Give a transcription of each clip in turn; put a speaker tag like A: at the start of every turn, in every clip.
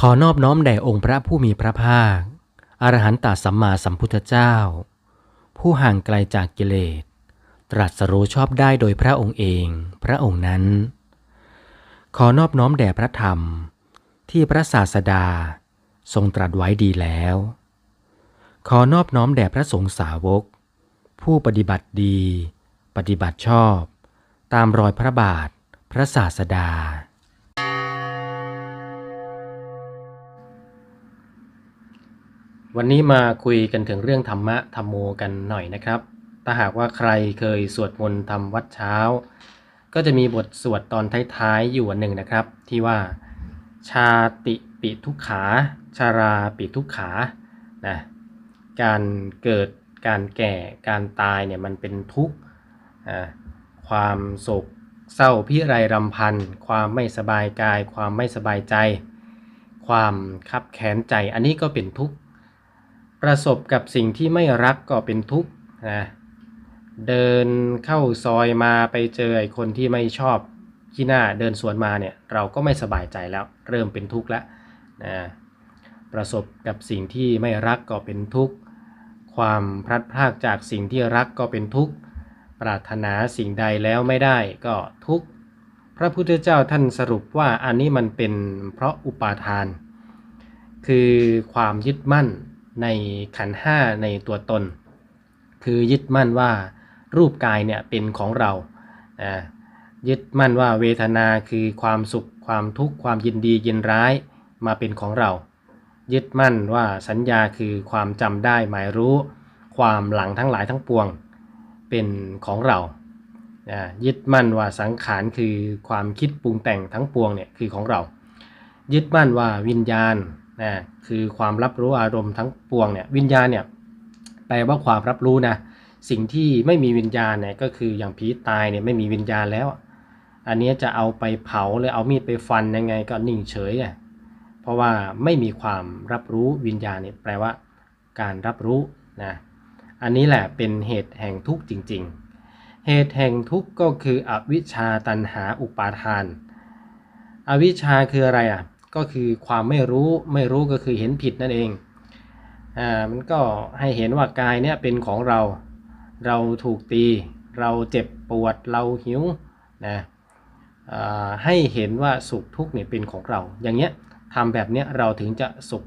A: ขอนอบน้อมแด่องค์พระผู้มีพระภาค อรหันตสัมมาสัมพุทธเจ้า ผู้ห่างไกลจากกิเลส ตรัสรู้ชอบได้โดยพระองค์เอง พระองค์นั้น ขอนอบน้อมแด่พระธรรม ที่พระศาสดาทรงตรัสไว้ดีแล้ว ขอนอบน้อมแด่พระสงฆ์สาวก ผู้ปฏิบัติดี ปฏิบัติชอบ ตามรอยพระบาท พระศาสดา วันนี้มาคุยกันถึงเรื่องธรรมะธรรมโมกันหน่อยนะครับ ถ้าหากว่าใครเคยสวดมนต์ทำวัดเช้า ก็จะมีบทสวดตอนท้ายๆอยู่อันหนึ่งนะครับ ที่ว่าชาติปิทุกขา ชาราปิทุกขานะการเกิดการแก่การตายเนี่ยมันเป็นทุกข์ความโศกเศร้าพิไรรำพันความไม่สบายกาย ความไม่สบายใจ ความคับแค้นใจ อันนี้ก็เป็นทุกข์ ประสบกับสิ่งที่ไม่รักก็เป็นทุกข์นะเดินเข้าซอยมาไปเจอไอ้คนที่ไม่ชอบขี้หน้าเดินสวนมาเนี่ยเราก็ไม่สบายใจแล้ว เริ่มเป็นทุกข์แล้วนะประสบกับสิ่งที่ไม่รักก็เป็นทุกข์ความพลัดพรากจากสิ่งที่รักก็เป็นทุกข์ปรารถนาสิ่งใดแล้วไม่ได้ก็ทุกข์พระพุทธเจ้าท่านสรุปว่าอันนี้มันเป็นเพราะอุปาทาน คือความยึดมั่น ในขันห้าในตัวตน คือยึดมั่นว่ารูปกายเนี่ยเป็นของเรายึดมั่นว่าเวทนาคือความสุขความทุกข์ความยินดียินร้ายมาเป็นของเรา ยึดมั่นว่าสัญญาคือความจำได้หมายรู้ ความหลังทั้งหลายทั้งปวงเป็นของเราอ่ายึดมั่นว่าสังขารคือความคิดปรุงแต่งทั้งปวงเนี่ยคือของเรา ยึดมั่นว่าวิญญาณ นะคือความรับรู้อารมณ์ทั้งปวงเนี่ยวิญญาณเนี่ยแปลว่าความรับรู้นะสิ่งที่ไม่มีวิญญาณเนี่ยก็คืออย่างผีตายเนี่ยไม่มีวิญญาณแล้ว อันนี้จะเอาไปเผาหรือเอามีดไปฟันยังไงก็นิ่งเฉยอะเพราะว่าไม่มีความรับรู้วิญญาณเนี่ยแปลว่าการรับรู้นะอันนี้แหละเป็นเหตุแห่งทุกข์จริง ๆ เหตุแห่งทุกข์ก็คืออวิชชาตันหาอุปาทาน อวิชชาคืออะไรอะ ก็คือความไม่รู้ไม่รู้ก็คือเห็นผิดนั่นเองอ่ามันก็ให้เห็นว่ากายเนี่ยเป็นของเรา เราถูกตี เราเจ็บปวดเราหิวนะอ่าให้เห็นว่าสุขทุกข์เนี่ยเป็นของเรา อย่างเงี้ยทำแบบเนี้ยเราถึงจะสุข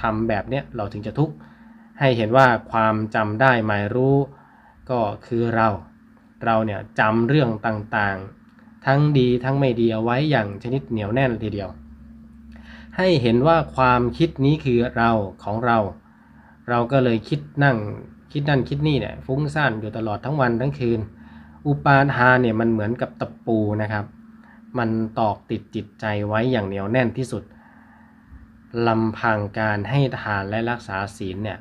A: ทำแบบเนี้ยเราถึงจะทุกข์ให้เห็นว่าความจำได้หมายรู้ก็คือเรา เราเนี่ยจำเรื่องต่างๆ ทั้งดีทั้งไม่ดีเอาไว้อย่างชนิดเหนียวแน่นทีเดียว ให้เห็นว่าความคิดนี้คือเราของเรา เราก็เลยคิดนั่งคิดนั่นคิดนี่เนี่ยฟุ้งซ่านอยู่ตลอดทั้งวันทั้งคืน อุปาทานเนี่ยมันเหมือนกับตะปูนะครับ มันตอกติดจิตใจไว้อย่างเหนียวแน่นที่สุดลำพังการให้ทานและรักษาศีลเนี่ย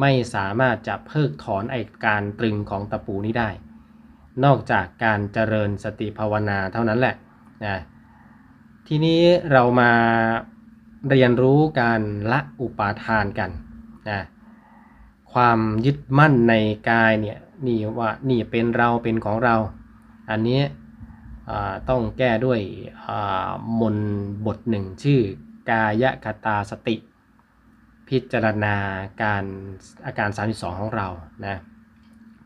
A: ไม่สามารถจะเพิกถอนไอการตรึงของตะปูนี้ได้ นอกจากการเจริญสติภาวนาเท่านั้นแหละนะทีนี้เรามา เรียนรู้การละอุปาทานกันนะความยึดมั่นในกายเนี่ยนี่ว่านี่เป็นเราเป็นของเรา อันนี้ต้องแก้ด้วยมนบทหนึ่งชื่อกายคตาสติ พิจารณาการอาการ 32 ของเรานะ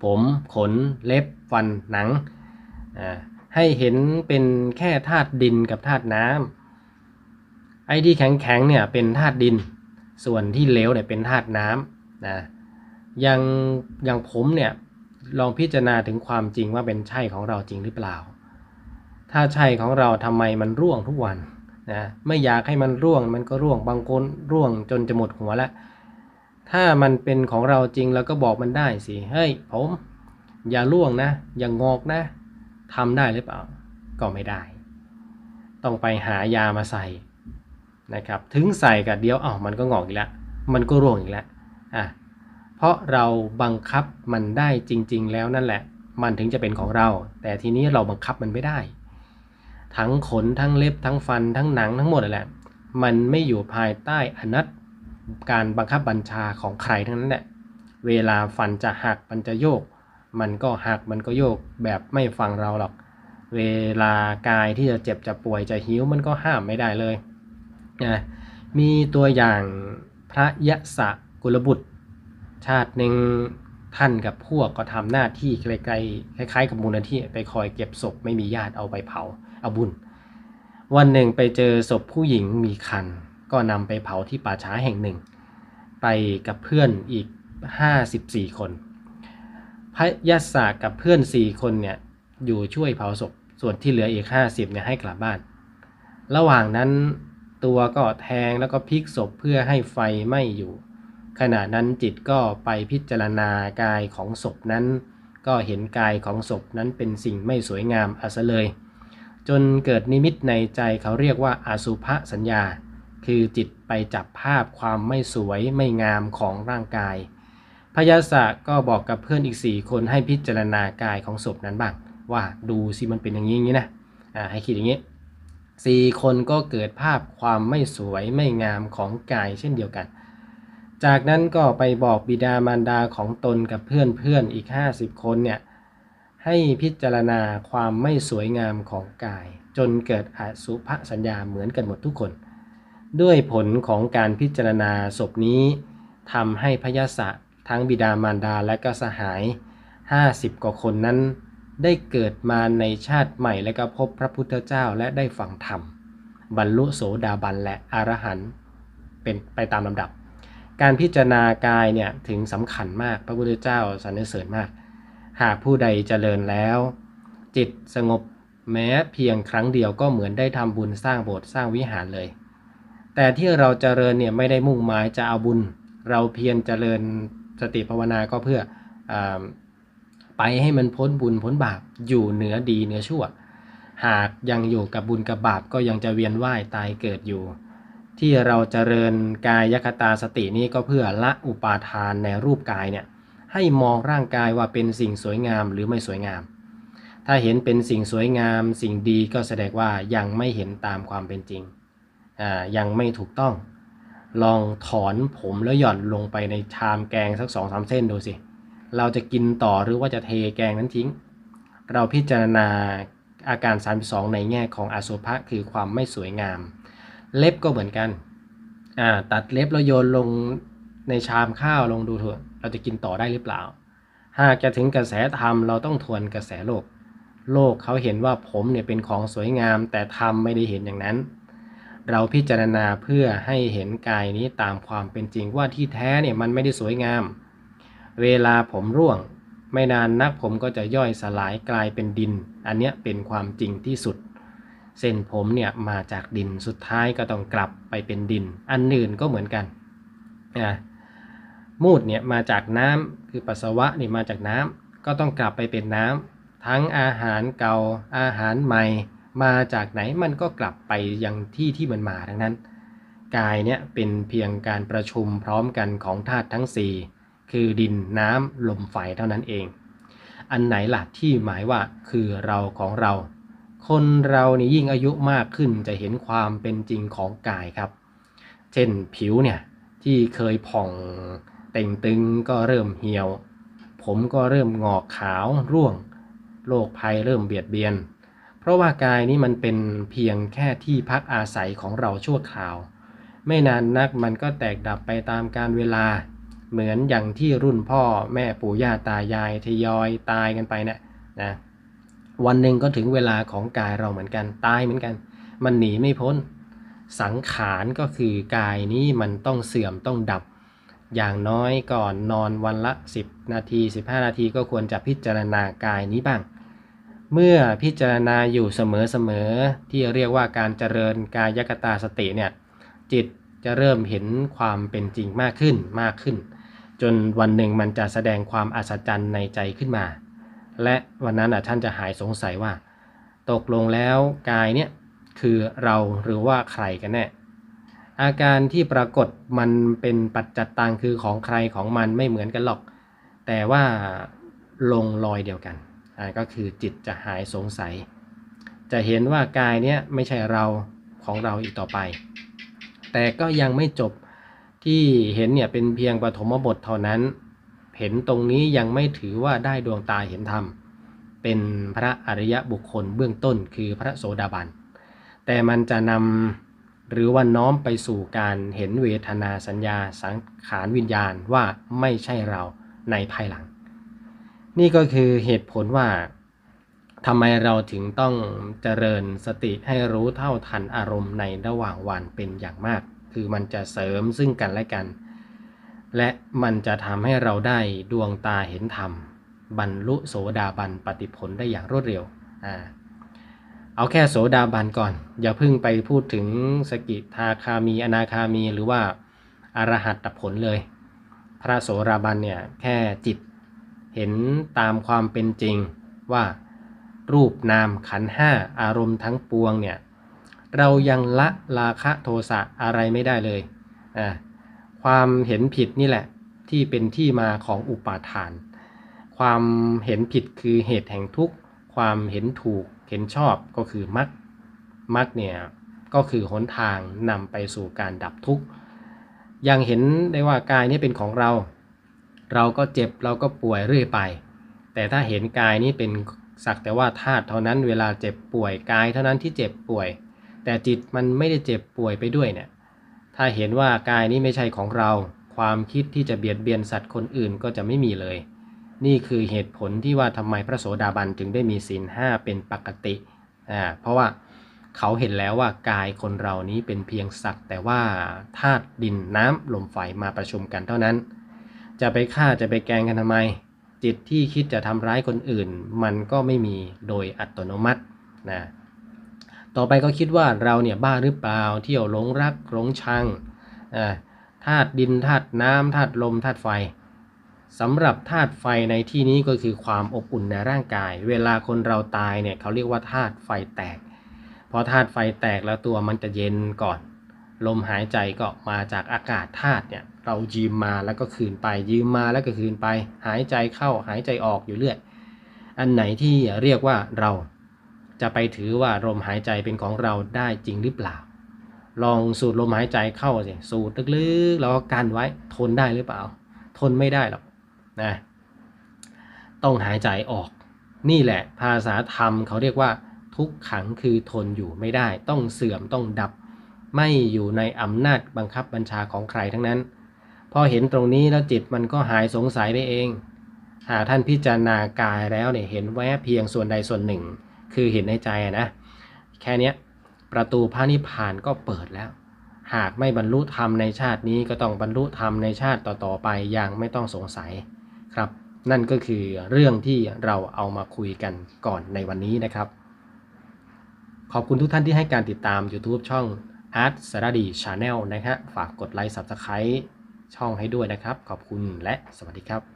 A: ผมขนเล็บฟันหนัง ให้เห็นเป็นแค่ธาตุดินกับธาตุน้ำ ไอ้ที่แข็งๆเนี่ยเป็นธาตุดิน ส่วนที่เหลวเนี่ยเป็นธาตุน้ำนะยังยังผมเนี่ยลองพิจารณาถึงความจริงว่าเป็นใช่ของเราจริงหรือเปล่า ถ้าใช่ของเราทำไมมันร่วงทุกวันนะไม่อยากให้มันร่วงมันก็ร่วงบางคนร่วงจนจะหมดหัวแล้วถ้ามันเป็นของเราจริงเราก็บอกมันได้สิเฮ้ยผมอย่าร่วงนะ อย่างงอกนะทำได้หรือเปล่า ก็ไม่ได้ ต้องไปหายามาใส่ นะครับถึงใส่กับเดียวอ้าวมันก็งอกอีกแล้ว มันก็ร่วงอีกแล้วอะเพราะเราบังคับมันได้จริง ๆ แล้วนั่นแหละ มันถึงจะเป็นของเรา แต่ทีนี้เราบังคับมันไม่ได้ ทั้งขนทั้งเล็บทั้งฟันทั้งหนังทั้งหมดแหละ มันไม่อยู่ภายใต้อนัตการบังคับบัญชาของใครทั้งนั้นแหละ เวลาฟันจะหักมันจะโยก มันก็หักมันก็โยกแบบไม่ฟังเราหรอก เวลากายที่จะเจ็บจะป่วยจะหิวมันก็ห้ามไม่ได้เลย นะมีตัวอย่างพระยะสะกุลบุตร ชาติหนึ่งท่านกับพวกก็ทำหน้าที่ไกลๆคล้ายๆ กับมูลนิธิไปคอยเก็บศพไม่มีญาติเอาไปเผาเอาบุญ วันหนึ่งไปเจอศพผู้หญิงมีคัน ก็นำไปเผาที่ป่าช้าแห่งหนึ่ง ไปกับเพื่อนอีก 54 คน พระยะสะกับเพื่อน 4 คนเนี่ยอยู่ช่วยเผาศพส่วนที่เหลืออีก 50เนี่ยให้กลับบ้าน ระหว่างนั้น ตัวก็แทงแล้วก็พลิกศพเพื่อให้ไฟไหม้อยู่ ขณะนั้นจิตก็ไปพิจารณากายของศพนั้น ก็เห็นกายของศพนั้นเป็นสิ่งไม่สวยงามอาซะเลย จนเกิดนิมิตในใจเขาเรียกว่าอาสุภสัญญา คือจิตไปจับภาพความไม่สวยไม่งามของร่างกายพยาศะก็บอกกับเพื่อนอีก 4 คนให้พิจารณากายของศพนั้นบ้าง ว่าดูสิมันเป็นอย่างนี้อย่างนี้นะอ่าให้คิดอย่างนี้ สี่คนก็เกิดภาพความไม่สวยไม่งามของกายเช่นเดียวกัน จากนั้นก็ไปบอกบิดามารดาของตนกับเพื่อนเพื่อนอีก 50 คนเนี่ยให้พิจารณาความไม่สวยงามของกาย จนเกิดอสุภสัญญาเหมือนกันหมดทุกคน ด้วยผลของการพิจารณาศพนี้ทำให้พยาศะทั้งบิดามารดาและก็สหาย 50 กว่าคนนั้น ได้เกิดมาในชาติใหม่และก็พบพระพุทธเจ้าและได้ฟังธรรม บรรลุโสดาบันและอรหันต์เป็นไปตามลำดับ การพิจารณากายเนี่ยถึงสำคัญมากพระพุทธเจ้าสรรเสริญมาก หากผู้ใดเจริญแล้ว จิตสงบแม้เพียงครั้งเดียวก็เหมือนได้ทำบุญสร้างโบสถ์สร้างวิหารเลย แต่ที่เราเจริญเนี่ยไม่ได้มุ่งหมายจะเอาบุญ เราเพียรเจริญสติภาวนาก็เพื่ออ ไปให้มันพ้นบุญพ้นบาปอยู่เหนือดีเหนือชั่ว หากยังอยู่กับบุญกับบาปก็ยังจะเวียนว่ายตายเกิดอยู่ ที่เราเจริญกายคตาสตินี้ก็เพื่อละอุปาทานในรูปกายเนี่ยให้มองร่างกายว่าเป็นสิ่งสวยงามหรือไม่สวยงาม ถ้าเห็นเป็นสิ่งสวยงาม สิ่งดีก็แสดงว่ายังไม่เห็นตามความเป็นจริงอ่ายังไม่ถูกต้อง ลองถอนผมแล้วหย่อนลงไปในชามแกงสักสองสามเส้นดูสิ เราจะกินต่อหรือว่าจะเทแกงนั้นทิ้ง เราพิจารณาอาการ 32 ในแง่ของอสุภะคือความไม่สวยงาม เล็บก็เหมือนกันอ่าตัดเล็บแล้วโยนลงในชามข้าวลงดูเถอะเราจะกินต่อได้หรือเปล่า หากจะถึงกระแสธรรมเราต้องทวนกระแสโลก โลกเขาเห็นว่าผมเนี่ยเป็นของสวยงาม แต่ธรรมไม่ได้เห็นอย่างนั้น เราพิจารณาเพื่อให้เห็นกายนี้ตามความเป็นจริงว่าที่แท้เนี่ยมันไม่ได้สวยงาม เวลาผมร่วง ไม่นานนักผมก็จะย่อยสลายกลายเป็นดิน อันเนี้ยเป็นความจริงที่สุด เส้นผมเนี่ยมาจากดินสุดท้ายก็ต้องกลับไปเป็นดิน อันอื่นก็เหมือนกันอ่ามูดเนี่ยมาจากน้ำคือปัสสาวะนี่มาจากน้ำก็ต้องกลับไปเป็นน้ำทั้งอาหารเก่าอาหารใหม่ มาจากไหนมันก็กลับไปยังที่ที่มันมาทั้งนั้น กายเนี่ยเป็นเพียงการประชุมพร้อมกันของธาตุทั้ง4 คือดินน้ำลมไฟเท่านั้นเอง อันไหนล่ะที่หมายว่าคือเราของเรา คนเรานี่ยิ่งอายุมากขึ้นจะเห็นความเป็นจริงของกายครับ เช่นผิวเนี่ยที่เคยผ่องเต่งตึงก็เริ่มเหี่ยว ผมก็เริ่มงอกขาวร่วงโรคภัยเริ่มเบียดเบียน เพราะว่ากายนี้มันเป็นเพียงแค่ที่พักอาศัยของเราชั่วคราว ไม่นานนักมันก็แตกดับไปตามการเวลา เหมือนอย่างที่รุ่นพ่อแม่ปู่ย่าตายายทยอยตายกันไปเนะี่ยนะวันหนึ่งก็ถึงเวลาของกายเราเหมือนกันตายเหมือนกัน มันหนีไม่พ้น สังขารก็คือกายนี้มันต้องเสื่อมต้องดับ อย่างน้อยก่อนนอนวันละ 10 นาที 15 นาทีก็ควรจะพิจารณากายนี้บ้าง เมื่อพิจารณาอยู่เสมอๆที่เรียกว่าการเจริญกายกตาสติเนี่ยจิตจะเริ่มเห็นความเป็นจริงมากขึ้นมากขึ้น จนวันหนึ่งมันจะแสดงความอัศจรรย์ในใจขึ้นมา และวันนั้นท่านจะหายสงสัยว่า ตกลงแล้วกายเนี่ยคือเราหรือว่าใครกันแน่อาการที่ปรากฏมันเป็นปัจจัตตังคือของใครของมันไม่เหมือนกันหรอก แต่ว่าลงรอยเดียวกันอ่าก็คือจิตจะหายสงสัย จะเห็นว่ากายเนี้ยไม่ใช่เราของเราอีกต่อไป แต่ก็ยังไม่จบ ที่เห็นเนี่ยเป็นเพียงปฐมบทเท่านั้น เห็นตรงนี้ยังไม่ถือว่าได้ดวงตาเห็นธรรม เป็นพระอริยบุคคลเบื้องต้นคือพระโสดาบัน แต่มันจะนำหรือว่าน้อมไปสู่การเห็นเวทนาสัญญาสังขารวิญญาณว่าไม่ใช่เราในภายหลัง นี่ก็คือเหตุผลว่าทำไมเราถึงต้องเจริญสติให้รู้เท่าทันอารมณ์ในระหว่างวันเป็นอย่างมาก คือมันจะเสริมซึ่งกันและกัน และมันจะทำให้เราได้ดวงตาเห็นธรรม บรรลุโสดาบันปฏิผลได้อย่างรวดเร็วอ่าเอาแค่โสดาบันก่อน อย่าเพิ่งไปพูดถึงสกิทาคามีอนาคามีหรือว่าอรหัตผลเลย พระโสดาบันเนี่ยแค่จิตเห็นตามความเป็นจริงว่ารูปนามขันห้าอารมณ์ทั้งปวงเนี่ย เรายังละราคะโทสะอะไรไม่ได้เลยอ่าความเห็นผิดนี่แหละที่เป็นที่มาของอุปาทาน ความเห็นผิดคือเหตุแห่งทุกข์ ความเห็นถูกเห็นชอบก็คือมรรคมรรคเนี่ยก็คือหนทางนำไปสู่การดับทุกข์ยังเห็นได้ว่ากายนี้เป็นของเรา เราก็เจ็บเราก็ป่วยเรื่อยไป แต่ถ้าเห็นกายนี้เป็นสักแต่ว่าธาตุเท่านั้นเวลาเจ็บป่วยกายเท่านั้นที่เจ็บป่วย แต่จิตมันไม่ได้เจ็บป่วยไปด้วยเนี่ย ถ้าเห็นว่ากายนี้ไม่ใช่ของเรา ความคิดที่จะเบียดเบียนสัตว์คนอื่นก็จะไม่มีเลย นี่คือเหตุผลที่ว่าทำไมพระโสดาบันจึงได้มีศีลห้าเป็นปกติอ่าเพราะว่าเขาเห็นแล้วว่ากายคนเรานี้เป็นเพียงสักแต่ว่าธาตุดินน้ำลมไฟมาประชุมกันเท่านั้น จะไปฆ่าจะไปแกงกันทำไม จิตที่คิดจะทำร้ายคนอื่น มันก็ไม่มีโดยอัตโนมัตินะ ต่อไปก็คิดว่าเราเนี่ยบ้าหรือเปล่าเที่ยวหลงรักหลงชังธาตุดินธาตุน้ำธาตุลมธาตุไฟสำหรับธาตุไฟในที่นี้ก็คือความอบอุ่นในร่างกาย เวลาคนเราตายเนี่ยเขาเรียกว่าธาตุไฟแตก พอธาตุไฟแตกแล้วตัวมันจะเย็นก่อน ลมหายใจก็มาจากอากาศธาตุเนี่ยเรายืมมาแล้วก็คืนไปยืมมาแล้วก็คืนไป หายใจเข้าหายใจออกอยู่เรื่อย อันไหนที่เรียกว่าเรา จะไปถือว่าลมหายใจเป็นของเราได้จริงหรือเปล่า ลองสูดลมหายใจเข้าสิสูดลึกๆแล้วก็กันไว้ทนได้หรือเปล่า ทนไม่ได้หรอกนะต้องหายใจออก นี่แหละ ภาษาธรรมเขาเรียกว่า ทุกขังคือทนอยู่ไม่ได้ ต้องเสื่อมต้องดับ ไม่อยู่ในอำนาจบังคับบัญชาของใครทั้งนั้น พอเห็นตรงนี้แล้วจิตมันก็หายสงสัยไปเองหากท่านพิจารณากายแล้วเนี่ยเห็นแวบเพียงส่วนใดส่วนหนึ่ง คือเห็นในใจนะ แค่นี้ประตูพระนิพพานก็เปิดแล้ว หากไม่บรรลุธรรมในชาตินี้ก็ต้องบรรลุธรรมในชาติต่อๆไปอย่างไม่ต้องสงสัยครับ นั่นก็คือเรื่องที่เราเอามาคุยกันก่อนในวันนี้นะครับ ขอบคุณทุกท่านที่ให้การติดตาม YouTube ช่อง Art s a r a d i Channel นะฮะฝากกดไลค์ Subscribe ช่องให้ด้วยนะครับ ขอบคุณและสวัสดีครับ